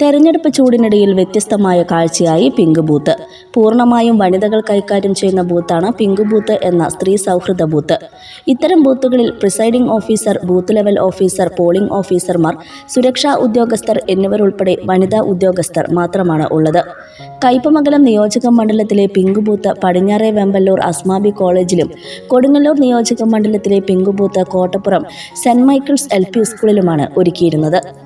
തെരഞ്ഞെടുപ്പ് ചൂടിനിടയിൽ വ്യത്യസ്തമായ കാഴ്ചയായി പിങ്ക് ബൂത്ത്. പൂർണമായും വനിതകൾ കൈകാര്യം ചെയ്യുന്ന ബൂത്താണ് പിങ്ക് ബൂത്ത് എന്ന സ്ത്രീ സൗഹൃദ ബൂത്ത്. ഇത്തരം ബൂത്തുകളിൽ presiding officer booth level officer polling ഓഫീസർമാർ സുരക്ഷാ ഉദ്യോഗസ്ഥർ എന്നിവരുൾപ്പെടെ വനിതാ ഉദ്യോഗസ്ഥർ മാത്രമാണ് ഉള്ളത്. കയ്പമംഗലം നിയോജക മണ്ഡലത്തിലെ പിങ്ക് ബൂത്ത് പടിഞ്ഞാറേ വെമ്പല്ലൂർ അസ്മാബി കോളേജിലും കൊടുങ്ങല്ലൂർ നിയോജക മണ്ഡലത്തിലെ pink booth Kottappuram saint Michael's L P സ്കൂളിലുമാണ് ഒരുക്കിയിരുന്നത്.